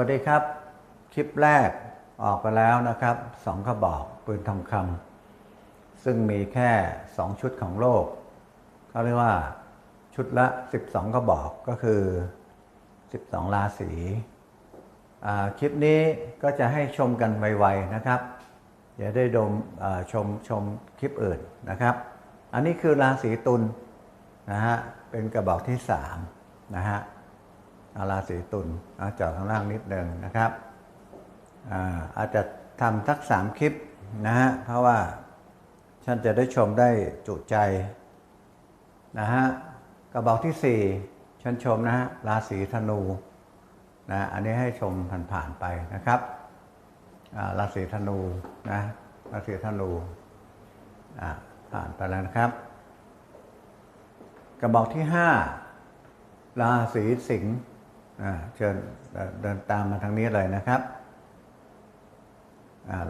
วัสดีครับ คลิปแรกออกไปแล้วนะครับสองกระบอกปืนทองคำซึ่งมีแค่2ชุดของโลกเขาเรียกว่าชุดละ 12 กระบอกก็คือ 12 ราศีคลิปนี้ก็จะให้ชมกันไวๆนะครับอย่าได้ดมชมชมคลิปอื่นนะครับ อันนี้คือราศีตุลนะฮะเป็นกระบอกที่3นะฮะ อาราศีตุลเอาจาะข้างล่างนิดนึงนะครับอาอาจจะทำทักสามคลิปนะฮะเพราะว่าท่านจะได้ชมได้จุใจนะฮะกระบอกที่สี่ฉันชมนะฮะราศีธนูนะอันนี้ให้ชมผ่านๆไปนะครับาราศีธนูนะราศีธนูอ่าผ่านไปแล้วนะครับ กระบอกที่ห้าราศีสิงห์ เชิญเดินตามมาทางนี้เลยนะครับ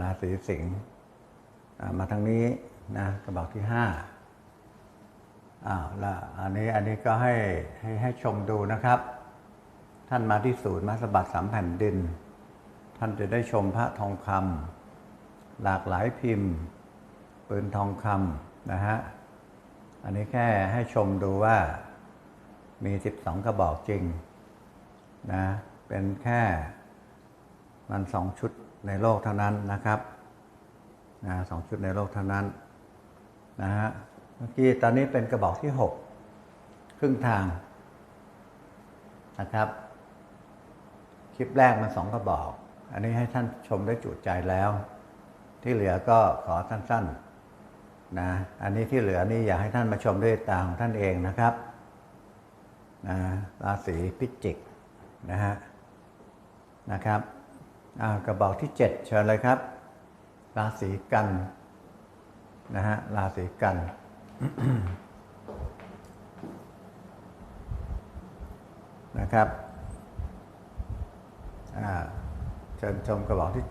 ราศีสิงห์มาทางนี้นะกระบอกที่ห้าอ้าวแล้วอันนี้อันนี้ก็ให้ให้ให้ชมดูนะครับ ท่านมาที่ศูนย์มาสบัดสามแผ่นดิน ท่านจะได้ชมพระทองคำหลากหลายพิมพ์ ปืนทองคำนะฮะอันนี้แค่ให้ชมดูว่ามี 12 กระบอกจริง นะเป็นแค่มันสองชุดในโลกเท่านั้นนะครับนะสองชุดในโลกเท่านั้นนะฮะเมื่อกี้ตอนนี้เป็นกระบอกที่ 6 ครึ่งทางนะครับ คลิปแรกมันสองกระบอก อันนี้ให้ท่านชมได้จุใจแล้ว ที่เหลือก็ขอสั้นๆนะอันนี้ที่เหลือนี่อยากให้ท่านมาชมด้วยตาของท่านเองนะครับนะราศีพิจิก นะฮะนะครับกระบอกที่ 7 เชิญเลยครับ ราศีกันนะฮะราศีกัน นะครับเชิญชมกระบอกที่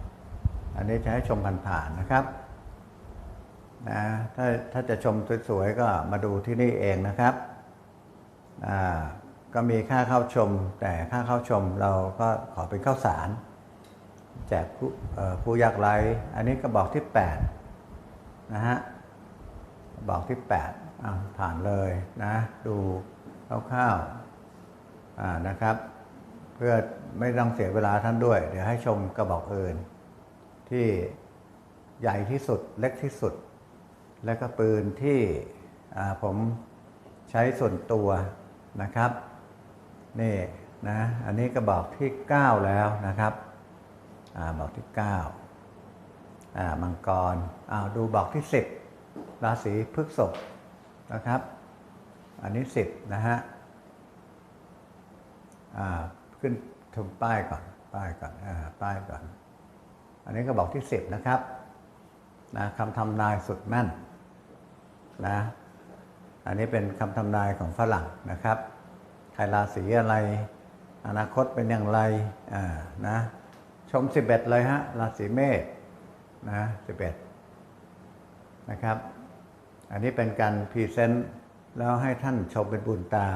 7 อันนี้จะให้ชมผ่านๆนะครับนะถ้าถ้าจะชมสวยๆก็มาดูที่นี่เองนะครับอ่า ก็มีค่าเข้าชม แต่ค่าเข้าชมเราก็ขอเป็นข้าวสาร แจกผู้ผู้ยากไร้อันนี้กระบอกที่ 8 นะฮะกระบอกที่8อะผ่านเลยนะ ดูคร่าวๆอ่านะครับ เพื่อไม่ต้องเสียเวลาท่านด้วย เดี๋ยวให้ชมกระบอกอื่น ที่ใหญ่ที่สุดเล็กที่สุด และก็ปืนที่ผมใช้ส่วนตัวนะครับ นี่นะอันนี้กระบอกที่ 9 แล้วนะครับอ่าบอกที่9อ่ามังกรอ้าวดูบอกที่ 10 ราศีพฤษภนะครับ อันนี้ 10 นะฮะอ่าขึ้นชมป้ายก่อนป้ายก่อนอ่าป้ายก่อน อันนี้ก็บอกที่ 10 นะครับนะคำทำนายสุดแม่นนะอันนี้เป็นคำทำนายของฝรั่งนะครับ ใครราศีอะไร อนาคตเป็นอย่างไรอ่านะชม 11 เลยฮะ ราศีเมษนะ11 นะครับ อันนี้เป็นการพรีเซนต์แล้วให้ท่านชมเป็นบุญตา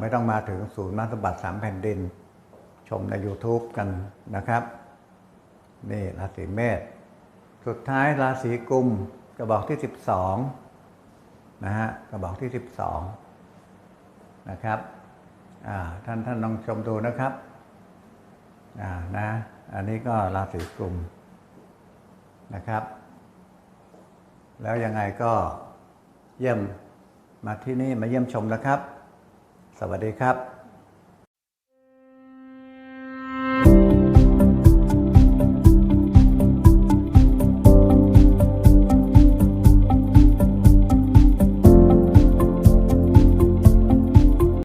ไม่ต้องมาถึงศูนย์มาสบัติสามแผ่นดิน ชมใน YouTube กันนะครับ นี่ราศีเมษ สุดท้ายราศีกุมกระบอกที่ 12 นะฮะ กระบอกที่ 12 นะครับท่านท่านลองชมดูนะครับนะอันนี้ก็ราศีกุมนะครับ แล้วยังไงก็เยี่ยมมาที่นี่มาเยี่ยมชมนะครับ สวัสดีครับ